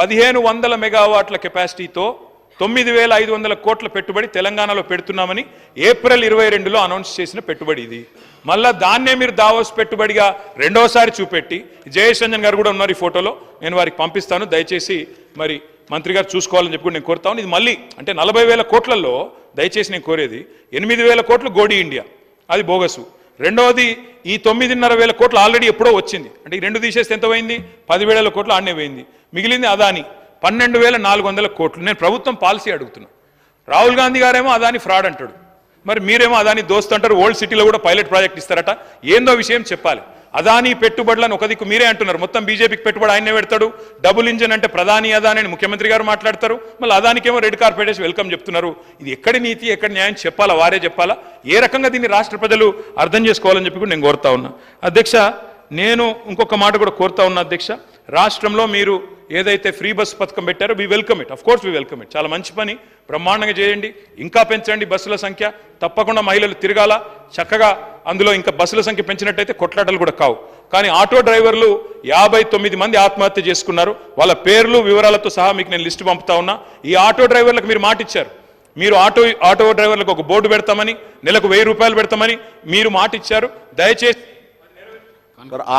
పదిహేను వందల మెగావాట్ల కెపాసిటీతో తొమ్మిది వేల ఐదు వందల కోట్ల పెట్టుబడి తెలంగాణలో పెడుతున్నామని ఏప్రిల్ ఇరవై రెండులో అనౌన్స్ చేసిన పెట్టుబడి ఇది. మళ్ళా దాన్నే మీరు దావోస్ పెట్టుబడిగా రెండోసారి చూపెట్టి జయశంజన్ గారు కూడా ఉన్నారు ఈ ఫోటోలో నేను వారికి పంపిస్తాను. దయచేసి మరి మంత్రి గారు చూసుకోవాలని చెప్పి నేను కోరుతాను ఇది మళ్ళీ అంటే నలభై వేల కోట్లలో దయచేసి నేను కోరేది ఎనిమిది వేల కోట్లు గోడి ఇండియా. అది బోగసు. రెండవది ఈ తొమ్మిదిన్నర వేల కోట్లు ఆల్రెడీ ఎప్పుడో వచ్చింది. అంటే ఈ రెండు తీసేస్తే ఎంత పోయింది? పదివేల కోట్లు ఆడనే పోయింది. మిగిలింది అదాని. పన్నెండు వేల నాలుగు వందల కోట్లు. నేను ప్రభుత్వం పాలసీ అడుగుతున్నా. రాహుల్ గాంధీ గారేమో అదాని ఫ్రాడ్ అంటాడు. మరి మీరేమో అదాని దోస్తు అంటారు. ఓల్డ్ సిటీలో కూడా పైలట్ ప్రాజెక్ట్ ఇస్తారట. ఏందో విషయం చెప్పాలి. అదాని పెట్టుబడులను ఒక దిక్కు మీరే అంటున్నారు. మొత్తం బీజేపీకి పెట్టుబడి ఆయనే పెడతాడు. డబుల్ ఇంజన్ అంటే ప్రధాని అదాని అని ముఖ్యమంత్రి గారు మాట్లాడతారు. మళ్ళీ అదానికేమో రెడ్ కార్పెట్ వేసి వెల్కమ్ చెప్తున్నారు. ఇది ఎక్కడి నీతి ఎక్కడి న్యాయం చెప్పాలా వారే చెప్పాలా? ఏ రకంగా దీన్ని రాష్ట్ర ప్రజలు అర్థం చేసుకోవాలని చెప్పి కూడా నేను కోరుతా ఉన్నా. అధ్యక్ష నేను ఇంకొక మాట కూడా కోరుతా ఉన్నా అధ్యక్ష. రాష్ట్రంలో మీరు ఏదైతే ఫ్రీ బస్ పథకం పెట్టారో we welcome it of course we welcome it చాలా మంచి పని. బ్రహ్మాండంగా చేయండి. ఇంకా పెంచండి బస్సుల సంఖ్య. తప్పకుండా మహిళలు తిరగాల. చక్కగా అందులో ఇంకా బస్సుల సంఖ్య పెంచినట్టయితే కొట్లాటలు కూడా కావు. కానీ ఆటో డ్రైవర్లు యాభై తొమ్మిది మంది ఆత్మహత్య చేసుకున్నారు. వాళ్ళ పేర్లు వివరాలతో సహా మీకు నేను లిస్టు పంపుతా ఉన్నా. ఈ ఆటో డ్రైవర్లకు మీరు మాట ఇచ్చారు. మీరు ఆటో ఆటో డ్రైవర్లకు ఒక బోర్డు పెడతామని నెలకు వెయ్యి రూపాయలు పెడతామని మీరు మాట ఇచ్చారు. దయచేసి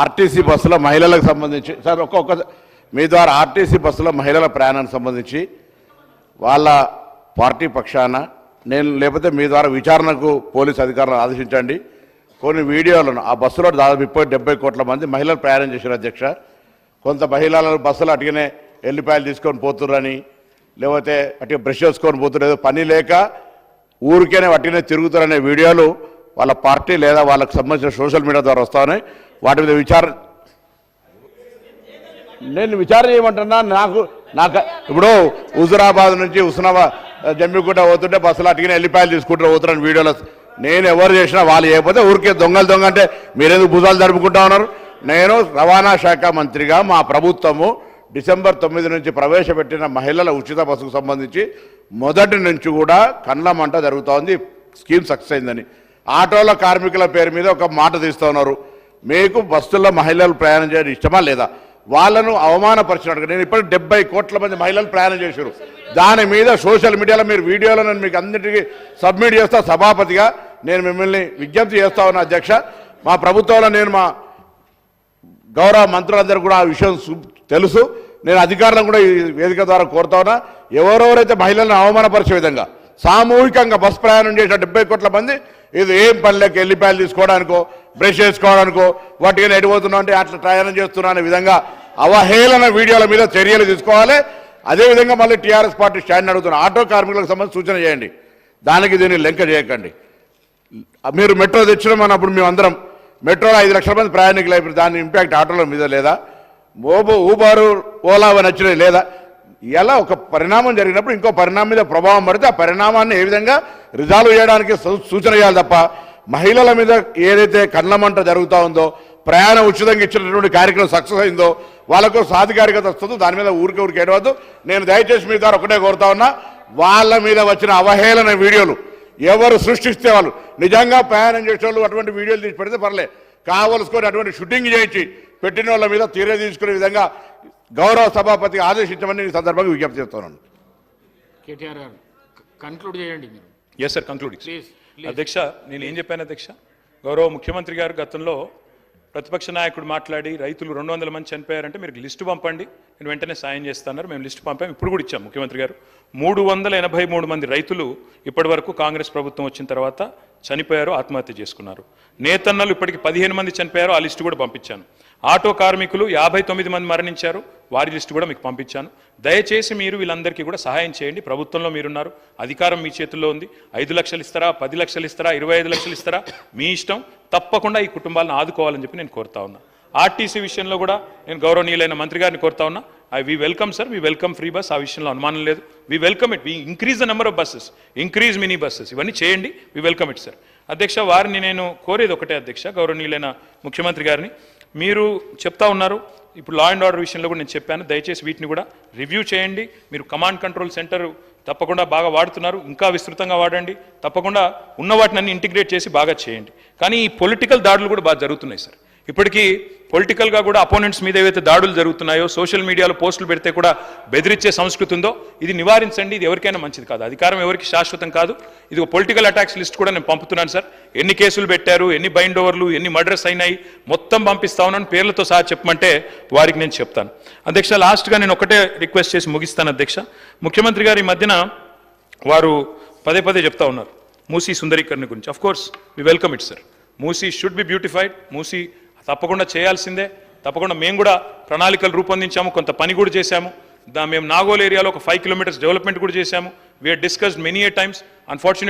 ఆర్టీసీ బస్సులో మహిళలకు సంబంధించి సార్ ఒక్కొక్క మీ ద్వారా ఆర్టీసీ బస్సులో మహిళల ప్రయాణానికి సంబంధించి వాళ్ళ పార్టీ పక్షాన నేను లేకపోతే మీ ద్వారా విచారణకు పోలీస్ అధికారులను ఆదేశించండి. కొన్ని వీడియోలను ఆ బస్సులో దాదాపు ముప్పై డెబ్బై కోట్ల మంది మహిళలు ప్రయాణం చేశారు అధ్యక్ష. కొంత మహిళలు బస్సులు అటుగానే ఎల్లిపాయలు తీసుకొని పోతుర్రని లేకపోతే అటు బ్రష్ చేసుకొని పోతున్నారు పని లేక ఊరికేనే వట్టినే తిరుగుతారనే వీడియోలు వాళ్ళ పార్టీ లేదా వాళ్ళకి సంబంధించిన సోషల్ మీడియా ద్వారా వస్తామని వాటి మీద విచారణ నేను విచారణ చేయమంటున్నా. నాకు నాకు ఇప్పుడు హుజురాబాద్ నుంచి హుస్నాబాద్ జమ్మికుంట పోతుంటే బస్సులు అటుకుని ఎల్లిపాయలు తీసుకుంటారు పోతున్నాను వీడియోలో నేను ఎవరు చేసినా వాళ్ళు చేయకపోతే ఊరికే దొంగలు దొంగ అంటే మీరేందుకు భుజాలు జరుపుకుంటా ఉన్నారు? నేను రవాణా శాఖ మంత్రిగా మా ప్రభుత్వము డిసెంబర్ తొమ్మిది నుంచి ప్రవేశపెట్టిన మహిళల ఉచిత బస్సుకు సంబంధించి మొదటి నుంచి కూడా కండ్ల మంట జరుగుతూ ఉంది. స్కీమ్ సక్సెస్ అయిందని. ఆటోల కార్మికుల పేరు మీద ఒక మాట తీస్తూ ఉన్నారు. మీకు బస్సుల్లో మహిళలు ప్రయాణం చేయడం ఇష్టమా లేదా? వాళ్ళను అవమానపరిచినట్టుగా నేను ఇప్పటికి డెబ్బై కోట్ల మంది మహిళలు ప్రయాణం చేశారు దాని మీద సోషల్ మీడియాలో మీరు వీడియోలో నేను మీకు అందరికీ సబ్మిట్ చేస్తా సభాపతిగా. నేను మిమ్మల్ని విజ్ఞప్తి చేస్తా ఉన్నా అధ్యక్ష. మా ప్రభుత్వంలో నేను మా గౌరవ మంత్రులందరూ కూడా ఆ విషయం తెలుసు. నేను అధికారులను కూడా ఈ వేదిక ద్వారా కోరుతా ఉన్నా. ఎవరెవరైతే మహిళలను అవమానపరిచే విధంగా సామూహికంగా బస్ ప్రయాణం చేసిన డెబ్బై కోట్ల మంది ఇది ఏం పనిలోకి ఎల్లిపాయలు తీసుకోవడానికో బ్రష్ చేసుకోవడానికో వాటికి ఎడిపోతున్నా అంటే అట్లా ప్రయాణం చేస్తున్నా అనే విధంగా అవహేళన వీడియోల మీద చర్యలు తీసుకోవాలి. అదేవిధంగా మళ్ళీ టీఆర్ఎస్ పార్టీ స్టాండ్ అడుగుతున్న. ఆటో కార్మికులకు సంబంధించి సూచన చేయండి. దానికి దీన్ని లెంక చేయకండి. మీరు మెట్రో తెచ్చినాం అన్నప్పుడు మేము అందరం మెట్రోలో ఐదు లక్షల మంది ప్రయాణికులు అయిపోయి దాని ఇంపాక్ట్ ఆటోల మీద లేదా? ఓబో ఊబారు ఓలా అని వచ్చినాయి లేదా? ఇలా ఒక పరిణామం జరిగినప్పుడు ఇంకో పరిణామం మీద ప్రభావం పడితే ఆ పరిణామాన్ని ఏ విధంగా రిజాల్వ్ చేయడానికి సూ- సూచన చేయాలి తప్ప మహిళల మీద ఏదైతే కళ్ళమంట జరుగుతూ ఉందో ప్రయాణం ఉచితంగా ఇచ్చినటువంటి కార్యక్రమం సక్సెస్ అయిందో వాళ్ళకు సాధికారికత వస్తుందో. దాని మీద ఊరికే ఊరికి ఏడవద్దు. నేను దయచేసి మీ ద్వారా ఒకటే కోరుతా ఉన్నా వాళ్ళ మీద వచ్చిన అవహేళన వీడియోలు ఎవరు సృష్టిస్తే వాళ్ళు. నిజంగా ప్రయాణం చేసే వాళ్ళు అటువంటి వీడియోలు తీసి పెడితే పర్లే. కావలసుకొని అటువంటి షూటింగ్ చేయించి పెట్టిన వాళ్ళ మీద తీరే తీసుకునే విధంగా గౌరవ సభాపతి ఆదేశించమని ఈ సందర్భంగా విజ్ఞప్తి చేస్తున్నాను. కేటీఆర్ గారు కన్క్లూడ్ చేయండి మీరు. ఎస్ సార్ కంక్లూడ్ ప్లీజ్ అధ్యక్ష నేను ఏం చెప్పాను అధ్యక్ష? గౌరవ ముఖ్యమంత్రి గారు గతంలో ప్రతిపక్ష నాయకుడు మాట్లాడి రైతులు రెండు వందల మంది చనిపోయారంటే మీరు లిస్టు పంపండి. నేను వెంటనే సాయం చేస్తాన్నారు మేము లిస్టు పంపాం. ఇప్పుడు కూడా ఇచ్చాం ముఖ్యమంత్రి గారు. మూడు వందల ఎనభై మూడు మంది రైతులు ఇప్పటి వరకు కాంగ్రెస్ ప్రభుత్వం వచ్చిన తర్వాత చనిపోయారు ఆత్మహత్య చేసుకున్నారు. నేతన్నలు ఇప్పటికి పదిహేను మంది చనిపోయారు. ఆ లిస్టు కూడా పంపించాను. ఆటో కార్మికులు యాభై తొమ్మిది మంది మరణించారు. వారి లిస్టు కూడా మీకు పంపించాను. దయచేసి మీరు వీళ్ళందరికీ కూడా సహాయం చేయండి. ప్రభుత్వంలో మీరున్నారు. అధికారం మీ చేతుల్లో ఉంది. ఐదు లక్షలు ఇస్తారా? పది లక్షలు ఇస్తారా? ఇరవై ఐదు లక్షలు ఇస్తారా? మీ ఇష్టం. తప్పకుండా ఈ కుటుంబాలను ఆదుకోవాలని చెప్పి నేను కోరుతా ఉన్నా. ఆర్టీసీ విషయంలో కూడా నేను గౌరవనీయులైన మంత్రి గారిని కోరుతా ఉన్నా. I we welcome sir we welcome free bus ఆ విషయంలో అనుమానం లేదు. We welcome it we increase the number of buses increase mini buses ఇవన్నీ చేయండి. వి వెల్కమ్ ఇట్ సార్ అధ్యక్ష వారిని నేను కోరేది ఒకటే అధ్యక్ష గౌరవనీయులైన ముఖ్యమంత్రి గారిని. మీరు చెప్తా ఉన్నారు. ఇప్పుడు లా అండ్ ఆర్డర్ విషయంలో కూడా నేను చెప్పాను. దయచేసి వీటిని కూడా రివ్యూ చేయండి. మీరు కమాండ్ కంట్రోల్ సెంటర్ తప్పకుండా బాగా వాడుతున్నారు. ఇంకా విస్తృతంగా వాడండి. తప్పకుండా ఉన్న వాటిని అన్ని ఇంటిగ్రేట్ చేసి బాగా చేయండి. కానీ ఈ పొలిటికల్ దాడులు కూడా బాగా జరుగుతున్నాయి సార్ ఇప్పటికీ పొలిటికల్గా కూడా అపోనెంట్స్ మీద ఏవైతే దాడులు జరుగుతున్నాయో సోషల్ మీడియాలో పోస్టులు పెడితే కూడా బెదిరించే సంస్కృతి ఉందో ఇది నివారించండి ఇది ఎవరికైనా మంచిది కాదు. అధికారం ఎవరికి శాశ్వతం కాదు. ఇది ఒక పొలిటికల్ అటాక్స్ లిస్ట్ కూడా నేను పంపుతున్నాను సార్. ఎన్ని కేసులు పెట్టారు ఎన్ని బైండ్ ఓవర్లు ఎన్ని మర్డర్స్ అయినాయి మొత్తం పంపిస్తా ఉన్నాను. పేర్లతో సహా చెప్పమంటే వారికి నేను చెప్తాను. అధ్యక్ష లాస్ట్గా నేను ఒకటే రిక్వెస్ట్ చేసి ముగిస్తాను అధ్యక్ష. ముఖ్యమంత్రి గారు ఈ మధ్యన వారు పదే పదే చెప్తా ఉన్నారు. మూసీ సుందరీకరణ గురించి. Of course we welcome it sir Musi should be beautified Musi తప్పకుండా చేయాల్సిందే. తప్పకుండా మేము కూడా ప్రణాళికలు రూపొందించాము కొంత పని కూడా చేశాము. దా మేము నాగోల్ ఏరియాలో ఒక ఫైవ్ కిలోమీటర్స్ డెవలప్మెంట్ కూడా చేశాము. We are discussed many a times unfortunate